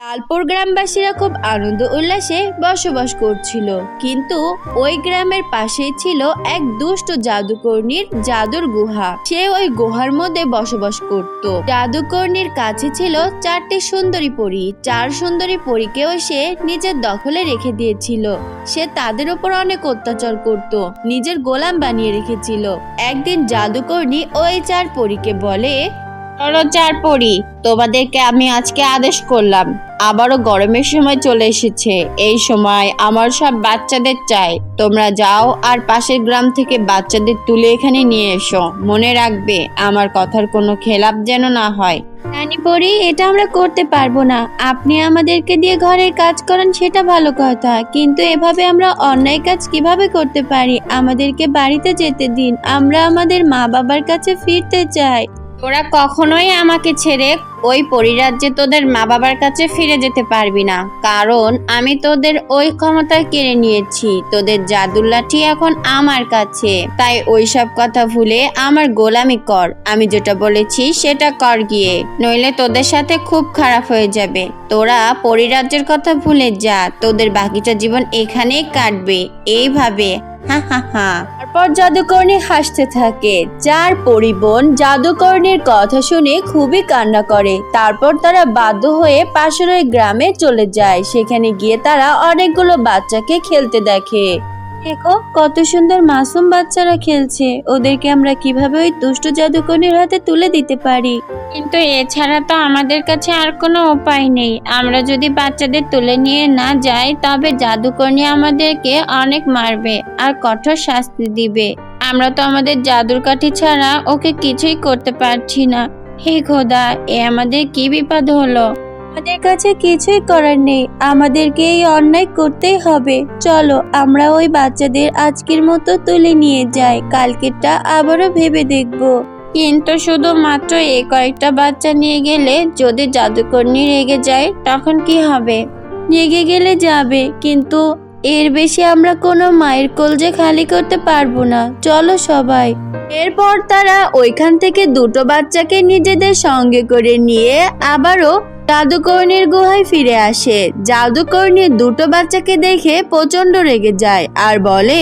লালপুর গ্রামবাসীরা খুব আনন্দ উল্লাসে বসবাস করছিল। কিন্তু ওই গ্রামের পাশেই ছিল এক দুষ্ট জাদুকর্ণীর জাদুর গুহা। সে ওই গুহার মধ্যে বসবাস করত। জাদুকর্ণীর কাছে ছিল চারটি সুন্দরী পরী। চার সুন্দরী পরীকেও সে নিজের দখলে রেখে দিয়েছিল। সে তাদের উপর অনেক অত্যাচার করত, নিজের গোলাম বানিয়ে রেখেছিল। একদিন জাদুকর্ণী ওই চার পরীকে বলে চলো চার পড়ি তোমাদেরকে আমি আজকে আদেশ করলাম। আবারও গরমের সময় চলে এসেছে। এই সময় আমার সব বাচ্চাদের চাই। তোমরা যাও আর পাশের গ্রাম থেকে বাচ্চাদের তুলে এখানে নিয়ে এসো। মনে রাখবে, আমার কথার কোনো খেলাপ যেন না হয়। রানী পরি, এটা আমরা করতে পারব না। আপনি আমাদেরকে দিয়ে ঘরের কাজ করান, সেটা ভালো কথা। কিন্তু এভাবে আমরা অন্যায় কাজ কীভাবে করতে পারি? আমাদেরকে বাড়িতে যেতে দিন। আমরা আমাদের মা বাবার কাছে ফিরতে চাই। তোরা কখনোই আমাকে ছেড়ে ওই পরিরাজ্যে তোদের মা বাবার কাছে ফিরে যেতে পারবি না। কারণ আমি তোদের ওই ক্ষমতা কেড়ে নিয়েছি। তোদের জাদুর লাঠি এখন আমার কাছে। তাই ওই সব কথা ভুলে আমার গোলামি কর। আমি যেটা বলেছি সেটা কর গিয়ে। নইলে তোদের সাথে খুব খারাপ হয়ে যাবে। তোরা পরিরাজ্যের কথা ভুলে যা। তোদের বাকিটা জীবন এখানেই কাটবে। এইভাবে হা হা হা। তারপর জাদুকর্ণী হাসতে থাকে। যার পরিবন জাদুকর্ণীর কথা শুনে খুবই কান্না করে। তারপর তারা বাধ্য হয়ে পাশের গ্রামে চলে যায়। সেখানে গিয়ে তারা অনেকগুলো বাচ্চাকে খেলতে দেখে। দেখো, কত সুন্দর মাসুম বাচ্চারা খেলছে। ওদেরকে আমরা কীভাবে ওই দুষ্ট জাদুকর্ণীর হাতে তুলে দিতে পারি? কিন্তু এছাড়া তো আমাদের কাছে আর কোনো উপায় নেই। আমরা যদি বাচ্চাদের তুলে নিয়ে না যাই, তবে জাদুকর্ণী আমাদেরকে অনেক মারবে আর কঠোর শাস্তি দিবে। আমরা তো আমাদের জাদুর কাঠি ছাড়া ওকে কিছুই করতে পারছি না। হে খোদা, এ আমাদের কি বিপদ হলো? আমাদের কাছে কিছুই করার নেই। আমাদেরকে এই অন্যায় করতেই হবে। চলো, আমরা ওই বাচ্চাদের আজকের মতো তুলে নিয়ে যাই। কালকেরটা আবারও ভেবে দেখব। কিন্তু শুধুমাত্র এই কয়েকটা বাচ্চা নিয়ে গেলে যদি জাদুকর্ণী রেগে যায়, তখন কি হবে? রেগে গেলে যাবে, কিন্তু এর বেশি আমরা কোনো মায়ের কলজে খালি করতে পারব না। চলো সবাই। এরপর তারা ওইখান থেকে দুটো বাচ্চাকে নিজেদের সঙ্গে করে নিয়ে আবারও জাদুকর্ণীর গুহায় ফিরে আসে। জাদুকর্ণীর দুটো বাচ্চাকে দেখে প্রচণ্ড রেগে যায় আর বলে,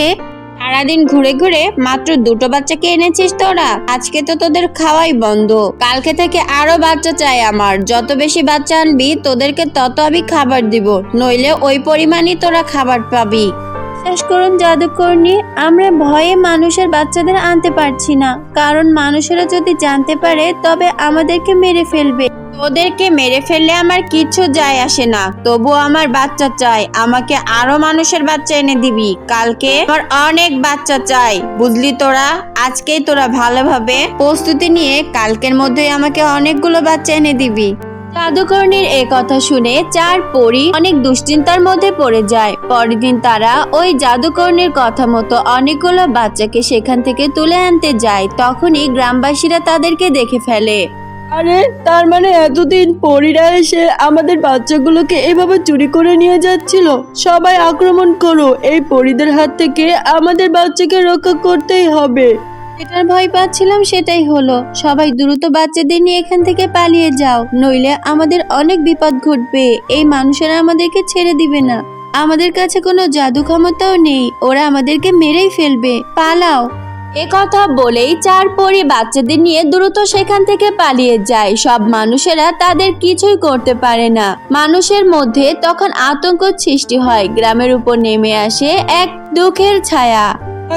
সারাদিন ঘুরে ঘুরে মাত্র দুটো বাচ্চাকে এনেছিস তোরা? আজকে তো তোদের খাওয়াই বন্ধ। কালকে থেকে আরও বাচ্চা চাই আমার। যত বেশি বাচ্চা আনবি, তোদেরকে তত আমি খাবার দিব। নইলে ওই পরিমাণই তোরা খাবার পাবি। বিশ্বাস করুন জাদুকর্ণী, আমরা ভয়ে মানুষের বাচ্চাদের আনতে পারছি না। কারণ মানুষেরা যদি জানতে পারে, তবে আমাদেরকে মেরে ফেলবে। ওদেরকে মেরে ফেললে আমার কিচ্ছু যায় আসে না। তবু আমার বাচ্চা চাই। আমাকে আরও মানুষের বাচ্চা এনে দিবি। কালকে আমার অনেক বাচ্চা চাই। বুঝলি তোরা? আজকেই তোরা ভালোভাবে প্রস্তুতি নিয়ে কালকের মধ্যেই আমাকে অনেকগুলো বাচ্চা এনে দিবি। জাদুকর্ণীর এ কথা শুনে চার পরি অনেক দুশ্চিন্তার মধ্যে পড়ে যায়। পরের দিন তারা ওই জাদুকর্ণীর কথা মতো অনেকগুলো বাচ্চাকে সেখান থেকে তুলে আনতে যায়। তখনই গ্রামবাসীরা তাদেরকে দেখে ফেলে। আরে, তার মানে এতদিন পরীরা এসে আমাদের বাচ্চাগুলোকে এভাবে চুরি করে নিয়ে যাচ্ছিল? সবাই আক্রমণ করো, এই পরীদের হাত থেকে আমাদের বাচ্চাকে রক্ষা করতেই হবে। যেটার ভয় পাচ্ছিলাম সেটাই হলো। সবাই দ্রুত বাচ্চাদের নিয়ে এখান থেকে পালিয়ে যাও, নইলে আমাদের অনেক বিপদ ঘটবে। এই মানুষেরা আমাদেরকে ছেড়ে দিবে না। আমাদের কাছে কোনো জাদু ক্ষমতাও নেই, ওরা আমাদেরকে মেরেই ফেলবে। পালাও! কথা বলেই চার পরি বাচ্চাদের নিয়ে দ্রুত সেখান থেকে পালিয়ে যায়। সব মানুষেরা তাদের কিছুই করতে পারে না। মানুষের মধ্যে তখন আতঙ্ক সৃষ্টি হয়। গ্রামের উপর নেমে আসে এক দুঃখের ছায়া।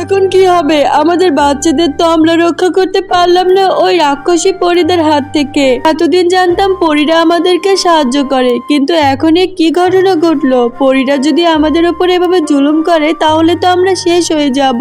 এখন কি হবে? আমাদের বাচ্চাদের তো আমরা রক্ষা করতে পারলাম না ওই রাক্ষসী পরিদের হাত থেকে। এতদিন জানতাম পরীরা আমাদেরকে সাহায্য করে, কিন্তু এখন কি ঘটনা ঘটলো? পরীরা যদি আমাদের উপর এভাবে জুলুম করে, তাহলে তো আমরা শেষ হয়ে যাব।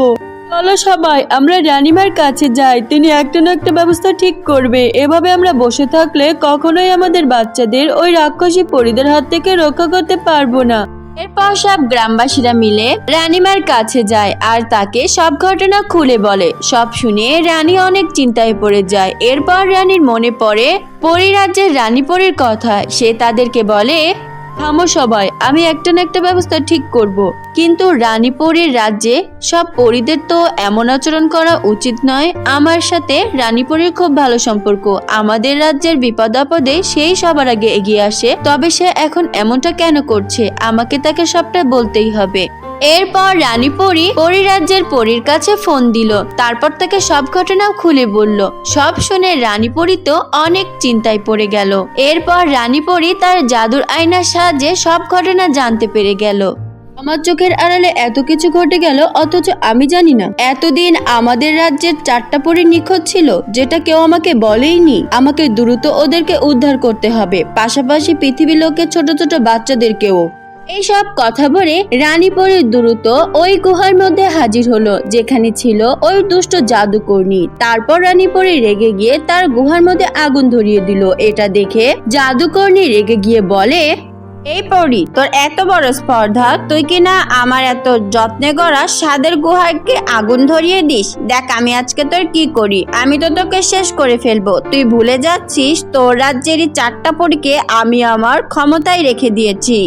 চলো সবাই, আমরা রানিমার কাছে যাই, তিনি একটা না একটা ব্যবস্থা ঠিক করবে। এভাবে আমরা বসে থাকলে কখনোই আমাদের বাচ্চাদের ওই রাক্ষসী পরীদের হাত থেকে রক্ষা করতে পারব না। এরপর সব গ্রামবাসীরা মিলে রানীমার কাছে যায় আর তাকে সব ঘটনা খুলে বলে। সব শুনে রানী অনেক চিন্তায় পড়ে যায়। এরপর রানীর মনে পড়ে, পরিরাজ্যের পরীর কথা। সে তাদেরকে বলে থামো সবাই, আমি একটা না একটা ব্যবস্থা ঠিক করব। কিন্তু রানীপুরীর রাজ্যে সব পরীদের তো এমন আচরণ করা উচিত নয়। আমার সাথে রানীপুরের খুব ভালো সম্পর্ক। আমাদের রাজ্যের বিপদ আপদে সেই সবার আগে এগিয়ে আসে। তবে সে এখন এমনটা কেন করছে? আমাকে তাকে সবটা বলতেই হবে। এরপর রানী পরি পরিরাজ্যের পরীর কাছে ফোন দিল। তারপর তাকে সব ঘটনা খুলে বলল। সব শুনে রানী পরি তো অনেক চিন্তায় পড়ে গেল। এরপর রানী পরি তার জাদুর আয়নার সাহায্যে সব ঘটনা জানতে পেরে গেল। আমার চোখের আড়ালে এত কিছু ঘটে গেল, অথচ আমি জানি না। এতদিন আমাদের রাজ্যের চারটা পরি নিখোঁজ ছিল, যেটা কেউ আমাকে বলেইনি। আমাকে দ্রুত ওদেরকে উদ্ধার করতে হবে। পাশাপাশি পৃথিবীর লোকের ছোট ছোট বাচ্চাদেরকেও। এইসব কথা বলে রানী পরি দ্রুত ওই গুহার মধ্যে হাজির হলো, যেখানে ছিল ওই দুষ্ট জাদুকর্ণী। তারপর রানী পরি রেগে গিয়ে তার গুহার মধ্যে আগুন ধরিয়ে দিল। এটা দেখে জাদুকর্ণী রেগে গিয়ে বলে, এই পরি, তোর এত বড় স্পর্ধা, তুই কি না আমার এত যত্নে করা সাদের গুহাকে আগুন ধরিয়ে দিস? দেখ, আমি আজকে তোর কি করি? আমি তো তোকে শেষ করে ফেলব। তুই ভুলে যাচ্ছিস, তোর রাজ্যেরই চারটা পরীকে আমি আমার ক্ষমতায় রেখে দিয়েছি।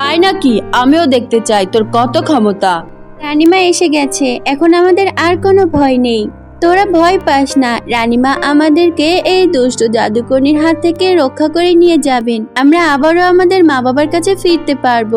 তাই নাকি? আমিও দেখতে চাই, তোর কত ক্ষমতা? রানিমা এসে গেছে, এখন আমাদের আর কোনো ভয় নেই। তোরা ভয় পাস না, রানিমা আমাদেরকে এই দুষ্ট জাদুকর্ণীর হাত থেকে রক্ষা করে নিয়ে যাবেন। আমরা আবারও আমাদের মা বাবার কাছে ফিরতে পারব।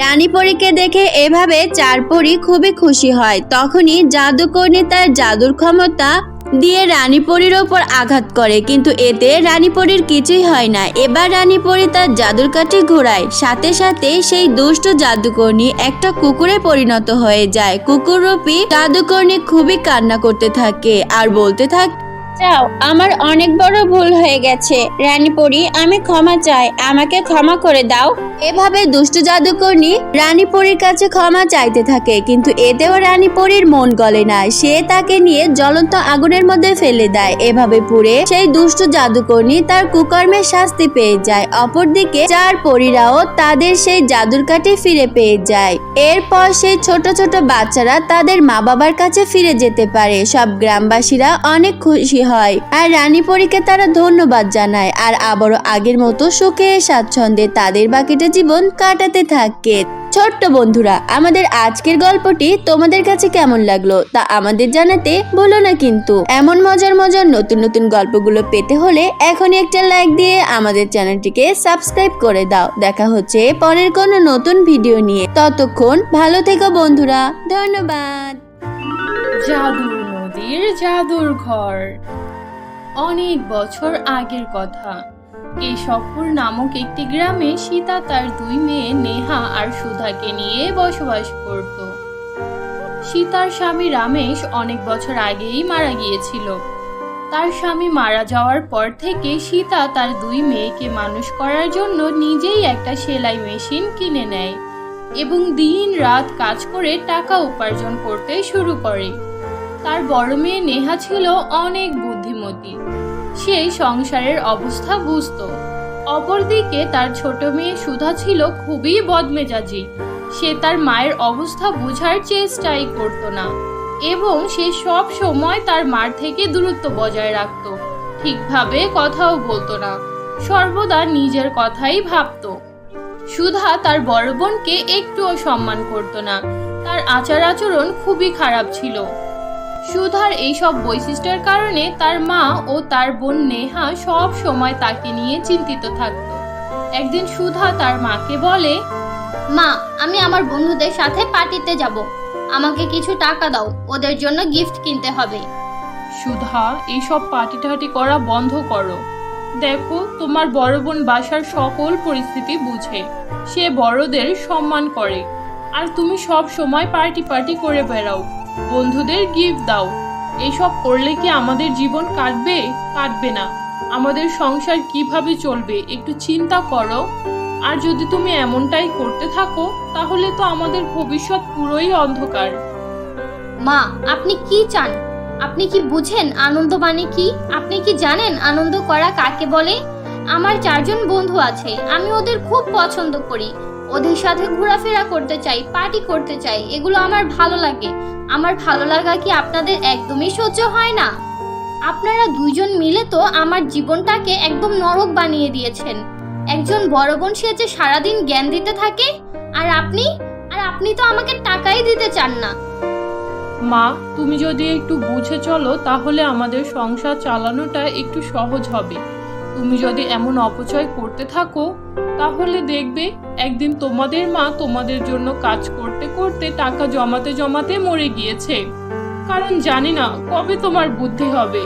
রানী পরীকে দেখে এভাবে চার পরী খুবই খুশি হয়। তখনই জাদুকর্ণী তার জাদুর ক্ষমতা দিয়ে রানীপরীর ওপর আঘাত করে। কিন্তু এতে রানীপরীর কিছুই হয় না। এবার রানীপরী তার জাদুর কাঠি ঘোরায়। সাথে সাথে সেই দুষ্ট জাদুকর্ণী একটা কুকুরে পরিণত হয়ে যায়। কুকুররূপী জাদুকর্ণী খুবই কান্না করতে থাকে আর বলতে থাকে যাও আমার অনেক বড় ভুল হয়ে গেছে। রানীপরি আমি ক্ষমা চাই। আমাকে ক্ষমা করে দাও। এভাবে দুষ্ট জাদুকর্ণী রানীপরির কাছে ক্ষমা চাইতে থাকে, কিন্তু এতেও রানীপরির মন গলে না। সে তাকে নিয়ে জ্বলন্ত আগুনের মধ্যে ফেলে দেয়। এভাবে পুড়ে সেই দুষ্ট জাদুকর্ণী তার কুকর্মের শাস্তি পেয়ে যায়। অপরদিকে চার পরীরাও তাদের সেই জাদুর কাঠি ফিরে পেয়ে যায়। এরপর সেই ছোট ছোট বাচ্চারা তাদের মা বাবার কাছে ফিরে যেতে পারে। সব গ্রামবাসীরা অনেক খুশি হয়। আর রানীপরীকে তারা ধন্যবাদ জানায়। আর আবারও আগের মতো সুখে স্বাচ্ছন্দ্যে তাদের বাকিটা জীবন কাটাতে থাকে। ছোট্ট বন্ধুরা, আমাদের আজকের গল্পটি তোমাদের কাছে কেমন লাগল তা আমাদের জানাতে বলো না কিন্তু। এমন মজার মজার নতুন নতুন গল্পগুলো পেতে হলে এখনই একটা লাইক দিয়ে আমাদের চ্যানেলটিকে সাবস্ক্রাইব করে দাও। দেখা হচ্ছে পরের কোনো নতুন ভিডিও নিয়ে। ততক্ষণ ভালো থেকো বন্ধুরা। ধন্যবাদ। জাদুর নদীর জাদুর ঘর। অনেক বছর আগের কথা। কেশবপুর নামক একটি গ্রামে সীতা তার দুই মেয়ে নেহা আর সুধাকে নিয়ে বসবাস করত। সীতার স্বামী রামেশ অনেক বছর আগেই মারা গিয়েছিল। তার স্বামী মারা যাওয়ার পর থেকে সীতা তার দুই মেয়েকে মানুষ করার জন্য নিজেই একটা সেলাই মেশিন কিনে নেয় এবং দিন রাত কাজ করে টাকা উপার্জন করতে শুরু করে। তার বড় মেয়ে নেহা ছিল অনেক বুদ্ধিমতী। সে সংসারের অবস্থা বুঝতো। অপরদিকে তার ছোট মেয়ে সুধা ছিল খুবই বদমেজাজি। সে তার মায়ের অবস্থা বোঝার চেষ্টাই করতো না এবং সে সব সময় তার মার থেকে দূরত্ব বজায় রাখত। ঠিকভাবে কথাও বলতো না, সর্বদা নিজের কথাই ভাবতো। সুধা তার বড় বোনকে একটুও সম্মান করত না। তার আচার আচরণ খুবই খারাপ ছিল। সুধার এইসব বৈশিষ্ট্যের কারণে তার মা ও তার বোন নেহা সব সময় তাকে নিয়ে চিন্তিত থাকত। একদিন সুধা তার মাকে বলে মা আমি আমার বন্ধুদের সাথে পার্টিতে যাব। আমাকে কিছু টাকা দাও ওদের জন্য গিফট কিনতে হবে। সুধা এইসব পার্টি টাটি করা বন্ধ করো। দেখো তোমার বড় বোন বাসার সকল পরিস্থিতি বুঝে। সে বড়দের সম্মান করে। আর তুমি সব সময় পার্টি পার্টি করে বেড়াও। বন্ধুদের গিফট দাও। এইসব করলে কি আমাদের জীবন কাটবে? কাটবে না। আমাদের সংসার কীভাবে চলবে, একটু চিন্তা করো। আর যদি তুমি এমনটাই করতে থাকো, তাহলে তো আমাদের ভবিষ্যৎ পুরোই অন্ধকার। মা, আপনি কি চান? আপনি কি বুঝেন আনন্দ মানে কি? আপনি কি জানেন আনন্দ করা কাকে বলে? আমার চারজন বন্ধু আছে, আমি ওদের খুব পছন্দ করি। ওদের সাথে ঘোরাফেরা করতে চাই পার্টি করতে চাই, এগুলো আমার ভালো লাগে। আমার ভালো লাগা কি আপনাদের একদমই সহ্য হয় না? আপনারা দুইজন মিলে তো আমার জীবনটাকে একদম নরক বানিয়ে দিয়েছেন। একজন বড় বোন সেজে সারাদিন জ্ঞান দিতে থাকে, আর আপনি? আর আপনি তো আমাকে টাকাই দিতে চান না। মা, তুমি যদি একটু বুঝে চলো, তাহলে আমাদের সংসার চালানোটা একটু সহজ হবে। তুমি যদি এমন অপচয় করতে থাকো, তাহলে দেখবে একদিন তোমাদের মা তোমাদের জন্য কাজ করতে করতে টাকা জমাতে জমাতে মরে গিয়েছে। কারণ জানি না কবে তোমার বুদ্ধি হবে।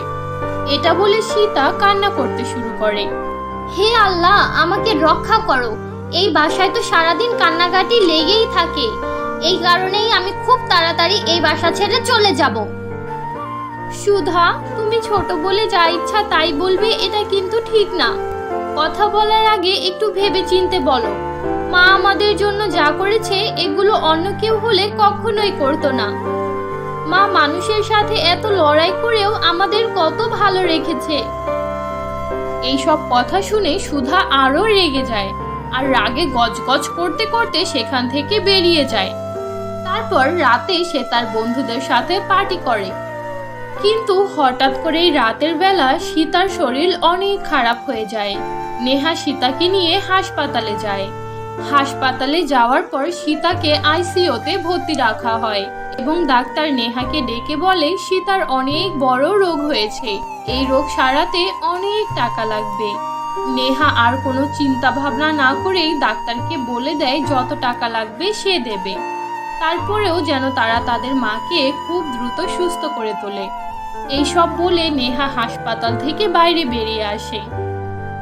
এটা বলে সীতা কান্না করতে শুরু করে। হে আল্লাহ, আমাকে রক্ষা করো। এই বাসায় তো সারাদিন কান্নাকাটি লেগেই থাকে। এই কারণেই আমি খুব তাড়াতাড়ি এই বাসা ছেড়ে চলে যাব। সুধা, তুমি ছোট বলে যা ইচ্ছা তাই বলবে, এটা কিন্তু ঠিক না। কথা বলার আগে একটু ভেবে চিনতে বলো। মা আমাদের জন্য যা করেছে, এগুলো অন্য কেউ হলে কখনোই করতো না। মা মানুষের সাথে এত লড়াই করেও আমাদের কত ভালো রেখেছে। এইসব কথা শুনে সুধা আরও রেগে যায় আর রাগে গজগজ করতে করতে সেখান থেকে বেরিয়ে যায়। তারপর রাতে সে তার বন্ধুদের সাথে পার্টি করে। কিন্তু হঠাৎ করেই রাতের বেলা সীতার শরীর অনেক খারাপ হয়ে যায়। নেহা সীতাকে নিয়ে হাসপাতালে যায়। হাসপাতালে যাওয়ার পর সীতাকে আইসিইউতে ভর্তি রাখা হয় এবং ডাক্তার নেহাকে ডেকে বলে, সীতার অনেক বড় রোগ হয়েছে। এই রোগ সারাতে অনেক টাকা লাগবে। নেহা আর কোনো চিন্তা ভাবনা না করেই ডাক্তারকে বলে দেয়, যত টাকা লাগবে সে দেবে। তারপরেও যেন তারা তাদের মাকে খুব দ্রুত সুস্থ করে তোলে। এইসব বলে নেহা হাসপাতাল থেকে বাইরে বেরিয়ে আসে।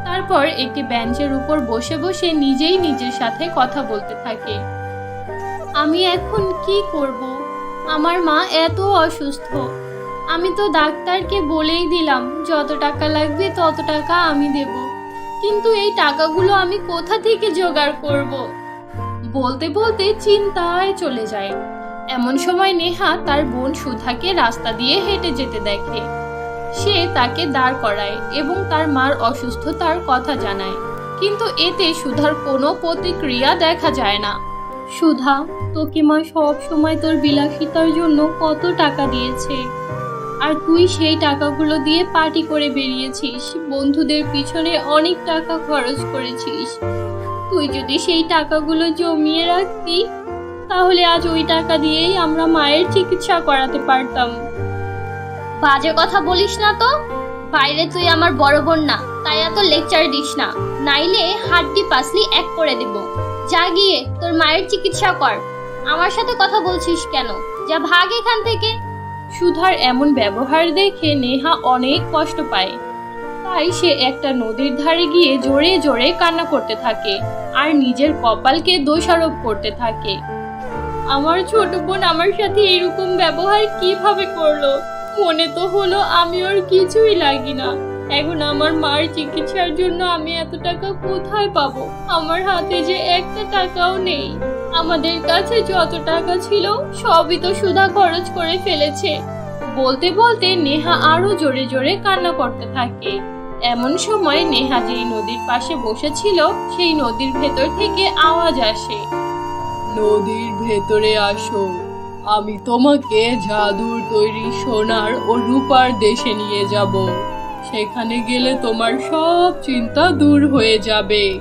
তারপর একটি বেঞ্চের উপর বসে বসে নিজেই নিজের সাথে কথা বলতে থাকে। আমি এখন কি করব? আমার মা এত অসুস্থ। আমি তো ডাক্তারকে বলেই দিলাম, যত টাকা লাগবে তত টাকা আমি দেব। কিন্তু এই টাকাগুলো আমি কোথা থেকে জোগাড় করব? বলতে বলতে চিন্তায় চলে যায়। এমন সময় নেহা তার বোন সুধাকে রাস্তা দিয়ে হেঁটে যেতে দেখে। সে তাকে দাঁড় করায় এবং তার মার অসুস্থতার কথা জানায়। কিন্তু এতে সুধার কোনো প্রতিক্রিয়া দেখা যায় না। সুধা, তোকে মা সব সময় তোর বিলাসিতার জন্য কত টাকা দিয়েছে? আর তুই সেই টাকাগুলো দিয়ে পার্টি করে বেরিয়েছিস। বন্ধুদের পিছনে অনেক টাকা খরচ করেছিস। তুই যদি সেই টাকাগুলো জমিয়ে রাখতি তাহলে আজ ওই টাকা দিয়েই আমরা মায়ের চিকিৎসা করাতে পারতাম। বাজে কথা বলিস না তো। বাইরে তুই আমার বড় বোন না তাই এত লেকচার দিস না। নাইলে হাড্ডি পাসলি এক করে দেব। যা গিয়ে তোর মায়ের চিকিৎসা কর। আমার সাথে কথা বলছিস কেন? যা ভাগ এখান থেকে। সুধার এমন ব্যবহার দেখে নেহা অনেক কষ্ট পায়। তাই সে একটা নদীর ধারে গিয়ে জোরে জোরে কান্না করতে থাকে। আর নিজের কপালকে দোষারোপ করতে থাকে। আমার ছোট বোন আমার সাথে এরকম ব্যবহার কীভাবে করল? মনে তো হলো আমি ওর কিছুই লাগি না। এখন আমার মার চিকিৎসার জন্য আমি এত টাকা কোথায় পাবো? আমার হাতে যে একটা টাকাও নেই। আমাদের কাছে যত টাকা ছিল, সবই তো সুধা খরচ করে ফেলেছে। বলতে বলতে নেহা আরও জোরে জোরে কান্না করতে থাকে। এমন সময় নেহা যেই নদীর পাশে বসেছিল সেই নদীর ভেতর থেকে আওয়াজ আসে। নদীর ভেতরে আসো আমি তোমাকে জাদুর তৈরি সোনার ও রূপার দেশে নিয়ে যাব। সেখানে গেলে তোমার সব চিন্তা দূর হয়ে যাবে।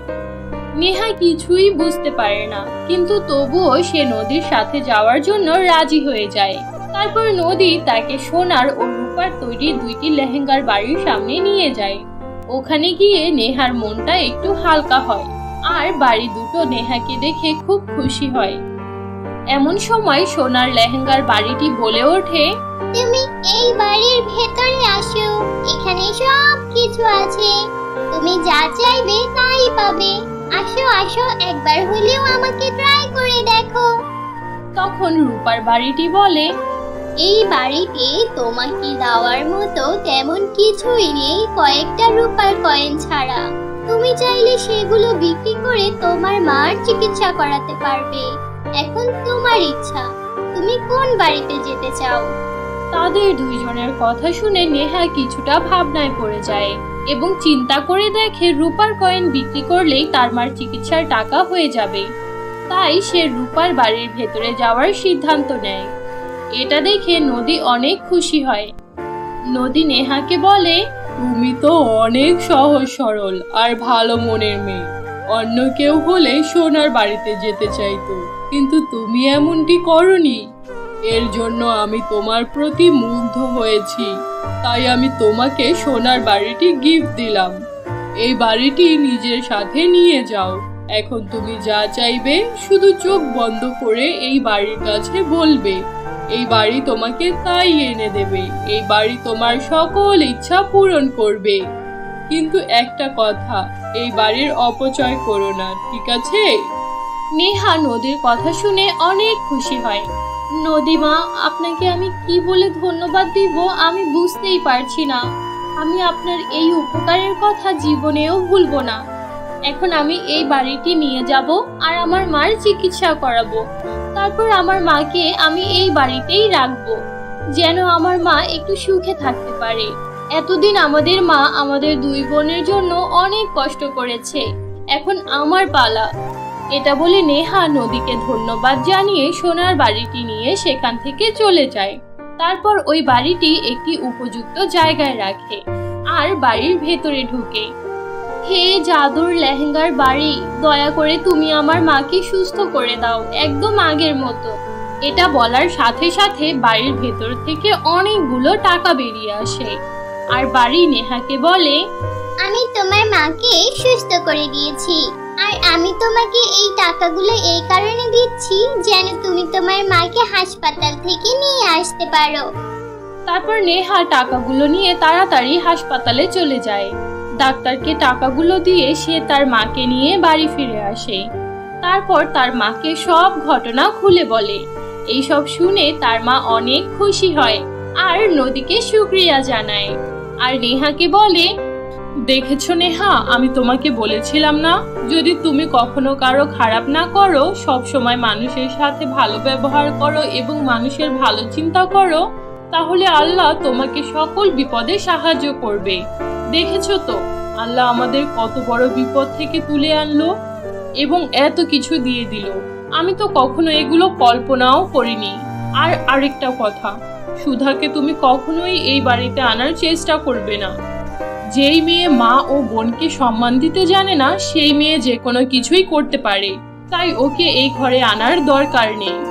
নেহা কিছুই বুঝতে পারে না কিন্তু তবুও সে নদীর সাথে যাওয়ার জন্য রাজি হয়ে যায়। তারপর নদী তাকে সোনার ও রূপার তৈরি দুইটি লেহেঙ্গার বাড়ির সামনে নিয়ে যায়। ওখানে গিয়ে নেহার মনটা একটু হালকা হয় আর বাড়ি দুটো নেহাকে দেখে খুব খুশি হয়। এমন সময় সোনার লেহেঙ্গার বাড়িটি বলে ওঠে তুমি এই বাড়ির ভেতরে আসো এখানে সব কিছু আছে। তুমি যা চাইবে তাই পাবে। আসো আসো একবার হলেও আমাকে ট্রাই করে দেখো। তখন রূপার বাড়িটি বলে এই বাড়িতে তোমাকে দেওয়ার মতো তেমন কিছুই নেই কয়েকটা রূপার কয়েন ছাড়া। তুমি চাইলে সেগুলো বিক্রি করে তোমার মার চিকিৎসা করাতে পারবে। এখন তোমার ইচ্ছা, তুমি কোন বাড়িতে যেতে চাও? তাদের দুইজনের কথা শুনে নেহা কিছুটা ভাবনায় পড়ে যায় এবং চিন্তা করে দেখে রূপার কয়েন বিক্রি করলেই তার মার চিকিৎসার টাকা হয়ে যাবে। তাই সে রূপার বাড়ির ভেতরে যাওয়ার সিদ্ধান্ত নেয়। এটা দেখে নদী অনেক খুশি হয়। নদী নেহাকে বলে, তুমি তো অনেক সহজ সরল আর ভালো মনের মেয়ে। অন্য কেউ হলে সোনার বাড়িতে যেতে চাইতো, কিন্তু তুমি এমনটি করনি। এর জন্য আমি তোমার প্রতি মুগ্ধ হয়েছি। তাই আমি তোমাকে সোনার বাড়িটি গিফট দিলাম। এই বাড়িটি নিজের সাথে নিয়ে যাও। এখন তুমি যা চাইবে, শুধু চোখ বন্ধ করে এই বাড়ির কাছে বলবে। এই বাড়ি তোমাকে তাই এনে দেবে। এই বাড়ি তোমার সকল ইচ্ছা পূরণ করবে। কিন্তু একটা কথা, এই বাড়ির অপচয় করো না, ঠিক আছে? নেহা নদীর কথা শুনে অনেক খুশি হয়। নদীমা আপনাকে আমি কি বলে ধন্যবাদ দিব আমি বুঝতেই পারছি না। আমি আপনার এই উপকারের কথা জীবনেও ভুলবো না। এখন আমি এই বাড়িটি নিয়ে যাব আর আমার মার চিকিৎসা করাবো। তারপর আমার মাকে আমি এই বাড়িতেই রাখব, যেন আমার মা একটু সুখে থাকতে পারে। এতদিন আমাদের মা আমাদের দুই বোনের জন্য অনেক কষ্ট করেছে, এখন আমার পালা। এটা বলে নেহা নদীকে ধন্যবাদ জানিয়ে সোনার বাড়িটি নিয়ে সেখান থেকে চলে যায়। তারপর ওই বাড়িটি একটি উপযুক্ত জায়গায় রাখে, আর বাড়ির ভেতরে ঢুকে। হে জাদুর লেহেঙ্গার বাড়ি দয়া করে তুমি আমার মাকে সুস্থ করে দাও একদম আগের মতো। এটা বলার সাথে সাথে বাড়ির ভেতর থেকে অনেকগুলো টাকা বেরিয়ে আসে। আর বাড়ি নেহাকে বলে আমি তোমার মাকে সুস্থ করে দিয়েছি আর আমি তোমাকে এই টাকাগুলো এই কারণে দিচ্ছি যেন তুমি তোমার মাকে হাসপাতাল থেকে নিয়ে আসতে পারো। তারপর নেহা টাকাগুলো নিয়ে তাড়াতাড়ি হাসপাতালে চলে যায়। ডাক্তারকে টাকাগুলো দিয়ে সে তার মাকে নিয়ে বাড়ি ফিরে আসে। তারপর তার মাকে সব ঘটনা খুলে বলে। এইসব শুনে তার মা অনেক খুশি হয় আর নদীকে শুক্রিয়া জানায়। আর নেহাকে বলে, দেখেছ নেহা, আমি তোমাকে বলেছিলাম না, যদি তুমি কখনো কারও খারাপ না করো, সব সময় মানুষের সাথে ভালো ব্যবহার করো এবং মানুষের ভালো চিন্তা করো, তাহলে আল্লাহ তোমাকে সকল বিপদে সাহায্য করবে। দেখেছ তো? আল্লাহ আমাদের কত বড় বিপদ থেকে তুলে আনলো এবং এত কিছু দিয়ে দিল। আমি তো কখনো এগুলো কল্পনাও করিনি। আর আরেকটা কথা, সুধাকে তুমি কখনোই এই বাড়িতে আনার চেষ্টা করবে না। যেই মেয়ে মা ও বোনকে সম্মান দিতে জানে না, সেই মেয়ে যে কোনো কিছুই করতে পারে। তাই ওকে এই ঘরে আনার দরকার নেই।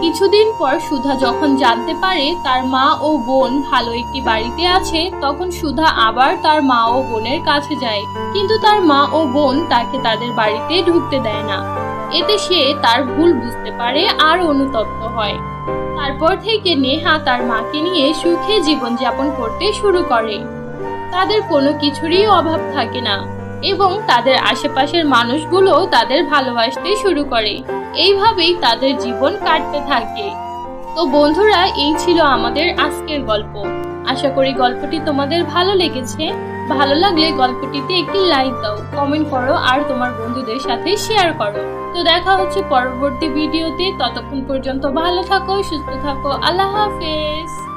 কিছুদিন পর সুধা যখন জানতে পারে তার মা ও বোন ভালো একটি বাড়িতে আছে, তখন সুধা আবার তার মা ও বোনের কাছে যায়। কিন্তু তার মা ও বোন তাকে তাদের বাড়িতে ঢুকতে দেয় না। এতে সে তার ভুল বুঝতে পারে আর অনুতপ্ত হয়। তারপর থেকে নেহা তার মাকে নিয়ে সুখে জীবনযাপন করতে শুরু করে। তাদের কোনো কিছুরই অভাব থাকে না। এবং তাদের আশেপাশের মানুষগুলো তাদের ভালোবাসতে শুরু করে। এইভাবেই তাদের জীবন কাটতে থাকে। তো বন্ধুরা, এই ছিল আমাদের আজকের গল্প। আশা করি গল্পটি তোমাদের ভালো লেগেছে। ভালো লাগলে গল্পটিতে একটি লাইক দাও, কমেন্ট করো, আর তোমার বন্ধুদের সাথে শেয়ার করো। তো দেখা হচ্ছে পরবর্তী ভিডিওতে। ততক্ষণ পর্যন্ত ভালো থাকো, সুস্থ থাকো। আল্লাহ হাফেজ।